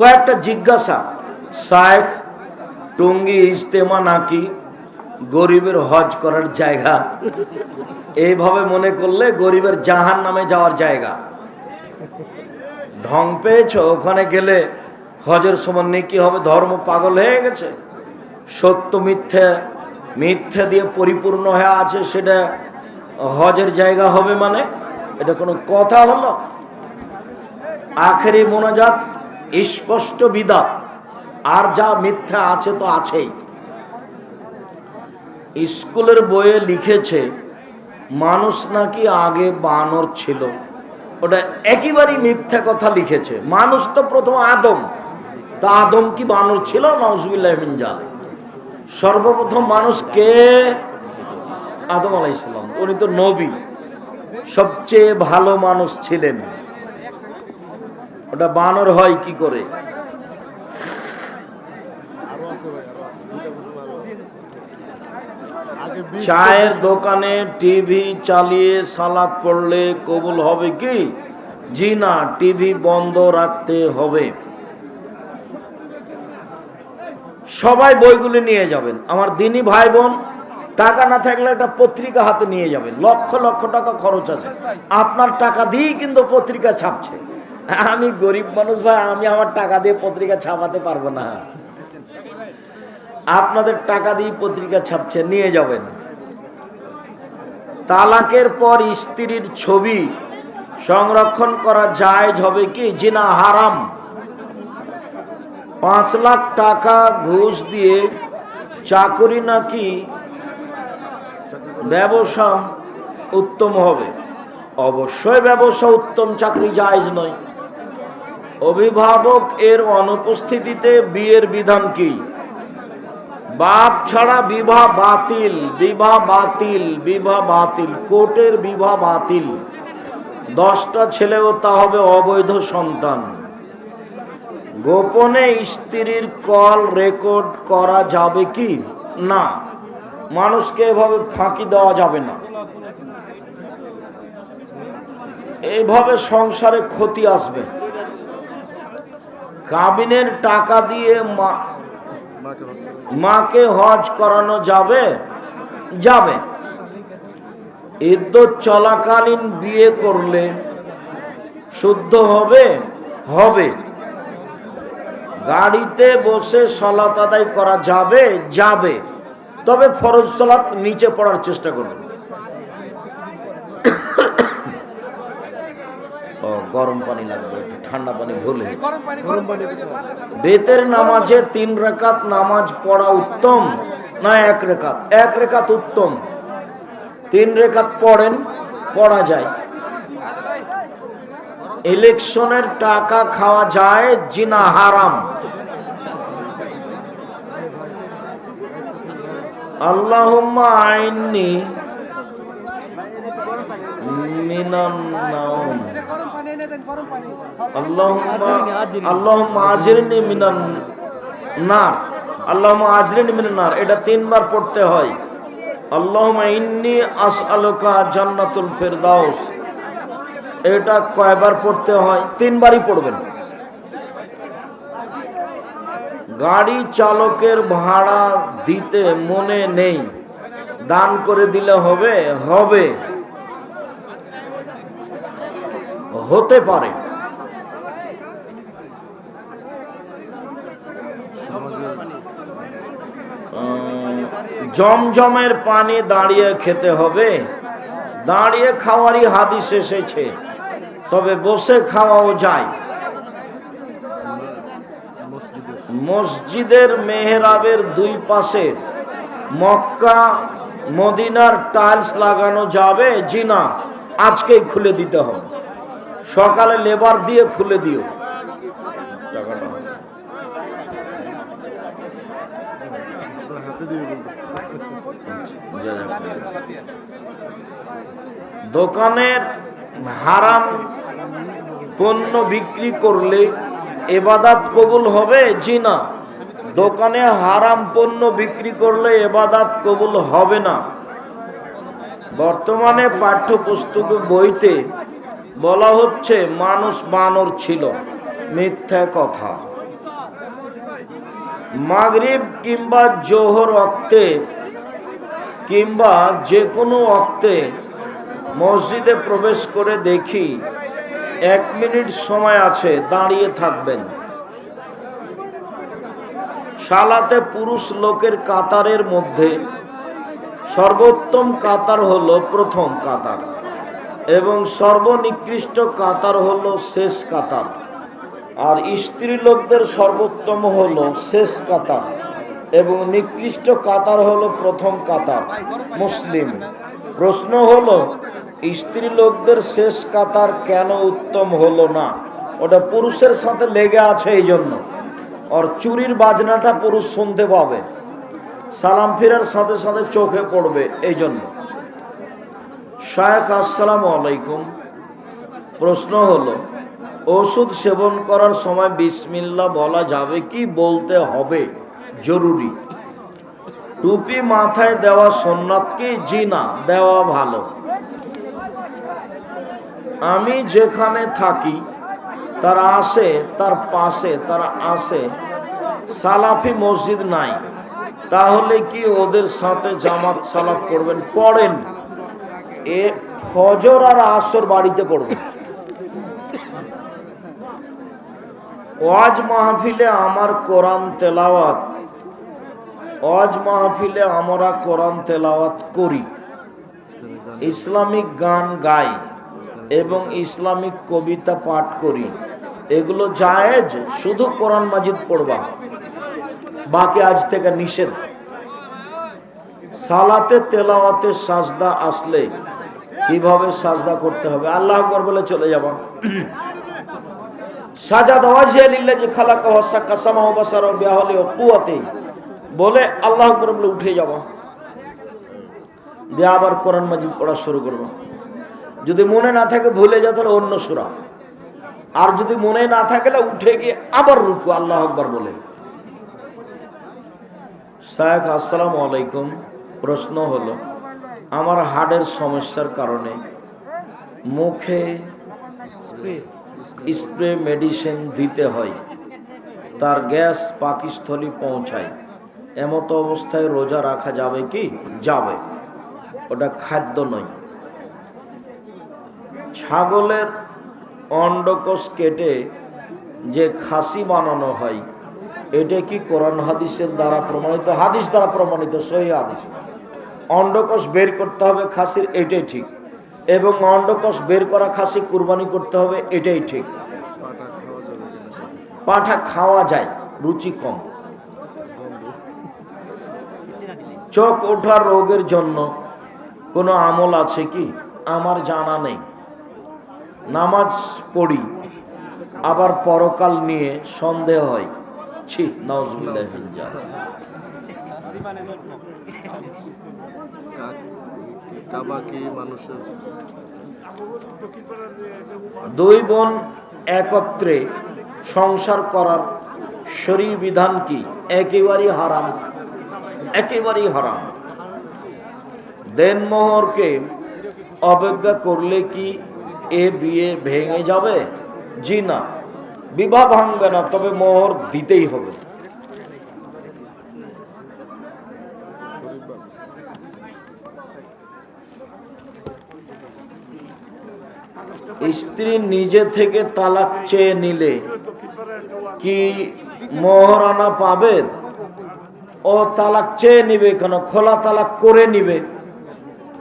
কয়েকটা জিজ্ঞাসা শায়েখ টঙ্গি ইজতেমা নাকি গরিবের হজ করার জায়গা? এইভাবে মনে করলে গরিবের জাহান নামে যাওয়ার জায়গা। ঢং পেয়েছ? ওখানে গেলে হজের সমান নেকি হবে? ধর্ম পাগল হয়ে গেছে। সত্য মিথ্যে মিথ্যে দিয়ে পরিপূর্ণ হয়ে আছে সেটা হজের জায়গা হবে মানে? এটা কোনো কথা হলো? আখেরি মোনাজাত স্পষ্ট বিদাত আর যা মিথ্যা আছে তো আছেই। স্কুলের বইয়ে লিখেছে, মানুষ নাকি আগে বানর ছিল। ওটা একেবারেই মিথ্যা কথা লিখেছে। মানুষ তো প্রথম আদম। তা আদম কি বানর ছিল? নজবিল্লাহ জাল সর্বপ্রথম মানুষ কে? আদম আলাইসালাম উনি তো নবী। সবচেয়ে ভালো মানুষ ছিলেন। ওটা বানর হয় কি করে? চায়ের দোকানে টিভি চালিয়ে সালাদ পড়লে কবুল হবে কি? জি না টিভি বন্ধ রাখতে হবে। সবাই বইগুলি নিয়ে যাবেন। আমার দিনী ভাই বোন টাকা না থাকলে একটা পত্রিকা হাতে নিয়ে যাবেন। লক্ষ লক্ষ টাকা খরচ আছে। আপনার টাকা দিয়েই কিন্তু পত্রিকা ছাপছে। আমি গরিব মানুষ ভাই, আমি আমার টাকা দিয়ে পত্রিকা ছাপাতে পারব না। আপনাদের টাকা দিয়ে পত্রিকা ছাপছে, নিয়ে যাবেন। তালাকের পর স্ত্রীর ছবি সংরক্ষণ করা জায়েজ হবে কি? জিনা হারাম। পাঁচ লাখ টাকা ঘুষ দিয়ে চাকরি নাকি ব্যবসা উত্তম হবে? অবশ্যই ব্যবসা উত্তম, চাকরি জায়েজ নয়। অভিভাবক এর অনুপস্থিতিতে বিয়ের বিধান কি? বাপ ছাড়া বিবাহ বাতিল বিবাহ বাতিল বিবাহ বাতিল, কোর্টের বিবাহ বাতিল। দশটা ছেলেও তা হবে অবৈধ সন্তান। গোপনে স্ত্রীর কল রেকর্ড করা যাবে কি? না। মানুষকে এভাবে ফাঁকি দেওয়া যাবে না। এইভাবে সংসারে ক্ষতি আসবে। কাবিনের টাকা দিয়ে মাকে হজ করানো যাবে? যাবে। ইদ্যত চলাকালীন বিয়ে করলে শুদ্ধ হবে? হবে। গাড়িতে বসে সলাত আদায় করা যাবে? যাবে। তবে ফরজ সলাত নিচে পড়ার চেষ্টা করবেন। ও, গরম পানি লাগবে। ঠান্ডা পানি ভুলে বেতের নামাজে তিন রেখাত নামাজ পড়া উত্তম না এক রেখাত? এক রেখাত উত্তম। তিন রেখাত পড়েন পড়া যায়। ইলেকশনের টাকা খাওয়া যায় জিনা হারাম। আল্লাহুম্মা আইননি মিনান আল্লাহুম্মা আজরিনি মিনান নার আল্লাহুম্মা আজরিনি মিনান নার এটা তিনবার পড়তে হয়। আল্লাহুম্মা ইন্নি জান্নাতুল ফিরদাউস এটা কয়বার পড়তে হয়? তিনবারই পড়বেন। গাড়ি চালকের ভাড়া দিতে মনে নেই। দান করে দিলে হবে? হবে। হতে পারে। জমজমের পানি দাঁড়িয়ে খেতে হবে। দাঁড়িয়ে খাওয়ারই হাদিস এসেছে, তবে বসে খাওয়াও যায়। মসজিদের মেহরাবের দুই পাশে মক্কা, মদিনার টাইলস লাগানো যাবে। জি না, আজকেই খুলে দিতে হবে। সকালে লেবার দিয়ে খুলে দিও। দোকানের হারাম পণ্য বিক্রি করলে এবাদাত কবুল হবে? জি না। দোকানে হারাম পণ্য বিক্রি করলে এবাদাত কবুল হবে না। বর্তমানে পাঠ্যপুস্তক বইতে বলা হচ্ছে মানুষ বানর ছিল। মিথ্যা কথা। মাগরিব কিংবা জোহর অক্তে কিংবা যে কোনো অক্তে মসজিদে প্রবেশ করে দেখি এক মিনিট সময় আছে, দাঁড়িয়ে থাকবেন। সালাতে পুরুষ লোকের কাতারের মধ্যে সর্বোত্তম কাতার হলো প্রথম কাতার। এবং সর্বনিকৃষ্ট কাতার হলো শেষ কাতার। আর স্ত্রী লোকদের সর্বোত্তম হলো শেষ কাতার এবং নিকৃষ্ট কাতার হলো প্রথম কাতার, মুসলিম। প্রশ্ন হলো স্ত্রী লোকদের শেষ কাতার কেন উত্তম হলো না? ওটা পুরুষের সাথে লেগে আছে এই জন্য আর চুরির বাজনাটা পুরুষ শুনতে পাবে। সালাম ফেরার সাথে সাথে চোখে পড়বে এই জন্য শায়েখ, আসসালামু আলাইকুম। প্রশ্ন হলো, ওষুধ সেবন করার সময় বিসমিল্লা বলা যাবে কি বলতে হবে? জরুরি। টুপি মাথায় দেওয়া সোননাথ কি? জি না, দেওয়া ভালো। আমি যেখানে থাকি, তারা আসে, তার পাশে, তারা আসে সালাফি মসজিদ নাই। তাহলে কি ওদের সাথে জামাত সালাত করবেন? পড়েন। এ ফজর আর আসর বাড়িতে পড়বে ওয়াজ মাহফিলে আমার কোরআন তেলাওয়াত। ওয়াজ মাহফিলে আমরা কোরআন তেলাওয়াত করি। ইসলামিক গান গাই এবং ইসলামিক কবিতা পাঠ করি। এগুলো জায়েজ, শুধু কোরআন মাজিদ পড়বা। বাকি আজ থেকে নিষেধ। সালাতে তেলাওয়াতে সাজদা আসলে কীভাবে সাজদা করতে হবে? আল্লাহ আকবর বলে চলে যাবা। সাজা দেওয়া লিল্লা যে খালা কহসা কাসামা বাসার বিয়াহলে কুয়াতে। বলে আল্লাহ আকবর বলে উঠে যাবা। দিয়ে আবার কোরআন মাজিদ পড়া শুরু করব। যদি মনে না থাকে ভুলে যাও তাহলে অন্য সুরা। আর যদি মনে না থাকলে উঠে গিয়ে আবার রুকু, আল্লাহ আকবর বলে। শায়েখ আসসালামু আলাইকুম। প্রশ্ন হলো আমার হার্টের সমস্যার কারণে মুখে স্প্রে মেডিসিন দিতে হয়। তার গ্যাস পাকিস্থলী পৌঁছায়। এমতো অবস্থায় রোজা রাখা যাবে কি? যাবে। ওটা খাদ্য নয়। ছাগলের অন্ডকোষ কেটে যে খাসি বানানো হয়, এটা কি কোরআন হাদিসের দ্বারা প্রমাণিত? হাদিস দ্বারা প্রমাণিত, সহি হাদিস। অন্ডকোষ বের করতে হবে খাসির, এটাই ঠিক। এবং অন্ডকোষ বের করা খাসি কুরবানি করতে হবে, এটাই ঠিক। পাঠা খাওয়া যায়, রুচি কম। চোখ ওঠার রোগের জন্য কোনো আমল আছে কি? আমার জানা নেই। নামাজ পড়ি, আবার পরকাল নিয়ে সন্দেহ হয়। ছি নজরুল্লাহ মানুষের। দুই বোন একত্রে সংসার করার শরী বিধান কি? একেবারেই হারাম। একেবারেই হারাম। দেনমোহরকে অবজ্ঞা করলে কি এ বিয়ে ভেঙে যাবে? জি না। বিবাহ ভাঙবে না, তবে মোহর দিতেই হবে। স্ত্রী নিজে থেকে তালাক চেয়ে নিলে কি মোহরানা পাবে? ও তালাক চেয়ে নিবে কেন? খোলা তালাক করে নিবে।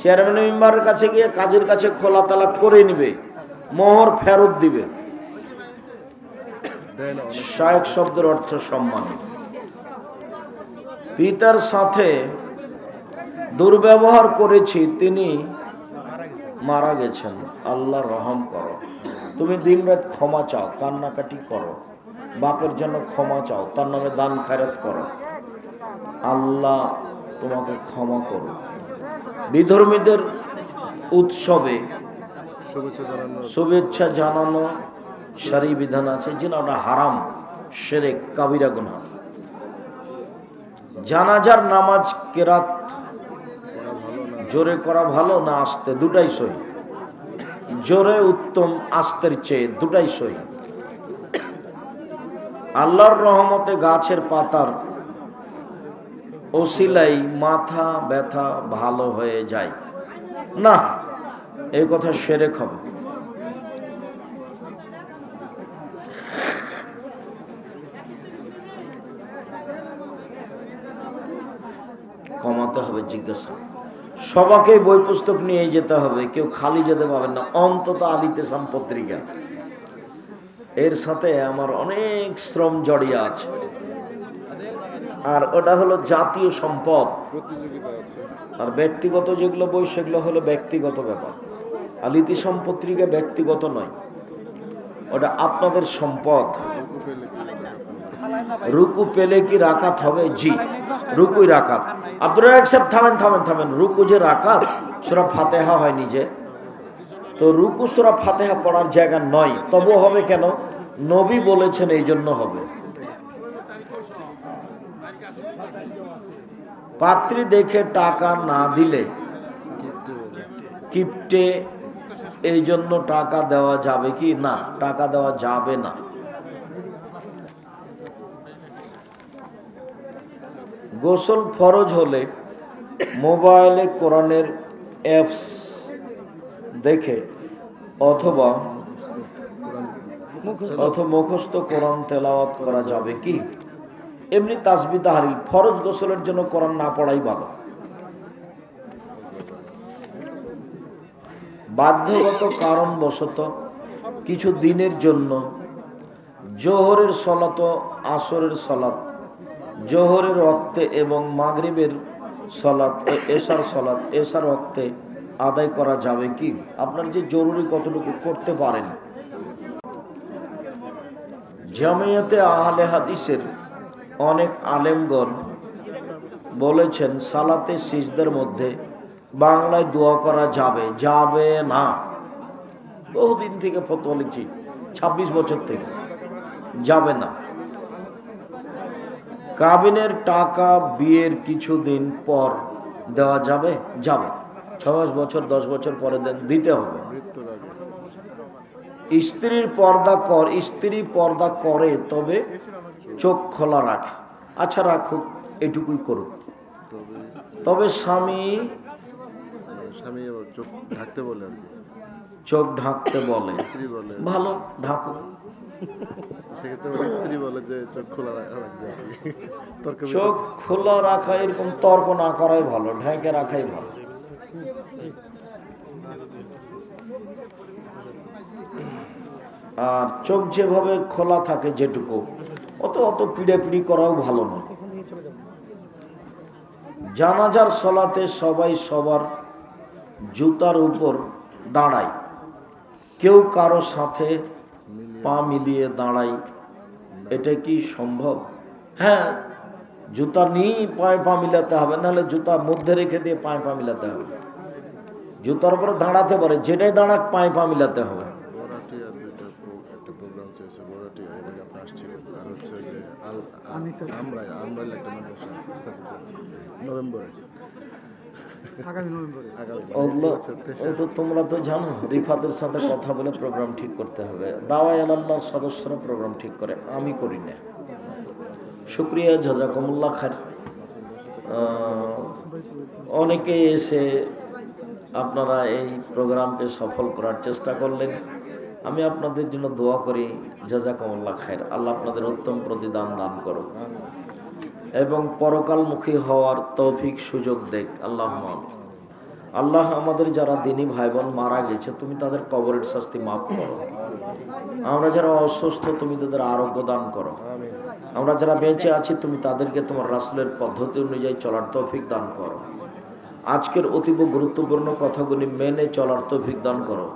চেয়ারম্যান মেম্বারের কাছে গিয়ে কাজের কাছে খোলা তালাক করে নিবে। মোহর ফেরত দিবে। শায়ক শব্দের অর্থ সম্মান। পিতার সাথে দুর্ব্যবহার করেছি, তিনি মারা গেছেন, আল্লাহ রহম করো। তুমি দিনরাত ক্ষমা চাও, কান্নাকাটি করো। বাপের জন্য ক্ষমা চাও, তার নামে দান খায়রাত করো। আল্লাহ তোমাকে ক্ষমা করো বিধর্মীদের উৎসবে শুভেচ্ছা জানানো, সারি বিধান আছে যে না ওটা হারাম সেরে কাবিরা গুনা জানাজার নামাজ কেরাত জোরে করা ভালো না আসতে দুটাই সই জোরে উত্তম আস্তের চেয়ে দুটাই সই আল্লাহর রহমতে গাছের পাতার ওসিলাই মাথা ব্যথা ভালো হয়ে যায়। না এই কথা সেরেক হবে কমাতে হবে, জিজ্ঞাসা। সবাকে বই পুস্তক নিয়ে যেতে হবে, কেউ খালি যেতে পারবেন না, অন্তত আলিতে সাম পত্রিকা এর সাথে আমার অনেক শ্রম জড়িয়ে আছে। আর ওটা হলো জাতীয় সম্পদ। আর ব্যক্তিগত যেগুলো বই, সেগুলো হলো ব্যক্তিগত ব্যাপার। আর ইতিসম পত্রিকা ব্যক্তিগত নয়, ওটা আপনাদের সম্পদ? রুকু পেলে কি রাকাত হবে? জি, রুকুই রাকাত। আব্দুর রাজাক সাহেব, থামেন থামেন থামেন। রুকু যে রাকাত, সুরা ফাতেহা হয় নিজে। তো রুকু, সুরা ফাতেহা পড়ার জায়গা নয় তবু হবে কেন? নবী বলেছেন এই জন্য হবে। পাত্রী দেখে টাকা না দিলে কিপটে, এই জন্য টাকা দেওয়া যাবে কি? না, টাকা দেওয়া যাবে না। গোসল ফরজ হলে মোবাইলে কোরআনের অ্যাপস দেখে অথবা অথবা মুখস্থ কোরআন তেলাওয়াত করা যাবে কি? এমনি তাসবি তাহারিল, ফরজ গোসলের জন্য কোরআন না পড়াই ভালো। বাধ্যগত কারণবশত কিছু দিনের জন্য জোহরের সলাত আসরের সলাত জোহরের রক্তে এবং মাগরিবের সলাত ও এশার সলাত এশার রক্তে আদায় করা যাবে কি? আপনার যে জরুরি কতটুকু করতে পারেন? জামিয়াতে আহলে হাদিসের অনেক আলেমগণ বলেছেন, সালাতে সিজদের মধ্যে বাংলায় দোয়া করা যাবে যাবে না। বহুদিন থেকে ফতোয়া লিখছি, ছাব্বিশ বছর থেকে। যাবে না। কাবিনের টাকা বিয়ের কিছুদিন পর দেওয়া যাবে? যাবে। ছ মাস বছর দশ বছর পরে দেন দিতে হবে। স্ত্রীর পর্দা কর স্ত্রী পর্দা করে তবে চোখ খোলা রাখে। আচ্ছা রাখুক এটুকুই করুক। তবে স্বামী স্বামী চোখ ঢাকতে বলে চোখ ঢাকতে বলে। বলে। ভালো ঢাকুক। চোখ খোলা রাখা এরকম তর্ক না করাই ভালো, ঢেকে রাখাই ভালো। আর চোখ যেভাবে খোলা থাকে যেটুকু, অত অত পিড়ে পিড়ি করাও ভালো নয়। জানাজার সলাতে সবাই সবার জুতার উপর দাঁড়ায়। কেউ কারও সাথে পা মিলিয়ে দাঁড়াই এটা কি সম্ভব? হ্যাঁ জুতা নিয়েই পায়ে পা মিলাতে হবে নাহলে জুতা মধ্যে রেখে দিয়ে পায়ে পা মিলাতে হবে। জুতার উপরে দাঁড়াতে পারে যেটাই দাঁড়াক পায়ে পা মিলাতে হবে। নভেম্বরে। ওগুলো তো তোমরা তো জানো রিফাতের সাথে কথা বলে প্রোগ্রাম ঠিক করতে হবে। দাওয়াই আল্লাহর সদস্যরা প্রোগ্রাম ঠিক করে আমি করি না। শুক্রিয়া জাজাকুমুল্লাহ খার অনেকে এসে আপনারা এই প্রোগ্রামকে সফল করার চেষ্টা করলেন। আমি আপনাদের জন্য দোয়া করি জাজাকুমুল্লাহ খায়ের আল্লাহ আপনাদের উত্তম প্রতিদান দান করো এবং পরকালমুখী হওয়ার তৌফিক সুযোগ দেখ। আল্লাহ আল্লাহ আমাদের যারা দিনী ভাই বোন মারা গেছে, তুমি তাদের কবরের শাস্তি মাফ করো। আমরা যারা অসুস্থ, তুমি তাদের আরোগ্য দান করো। আমরা যারা বেঁচে আছি, তুমি তাদেরকে তোমার রাসুলের পদ্ধতি অনুযায়ী চলার তৌফিক দান করো। আজকের অতীব গুরুত্বপূর্ণ কথাগুলি মেনে চলার তৌফিক দান করো।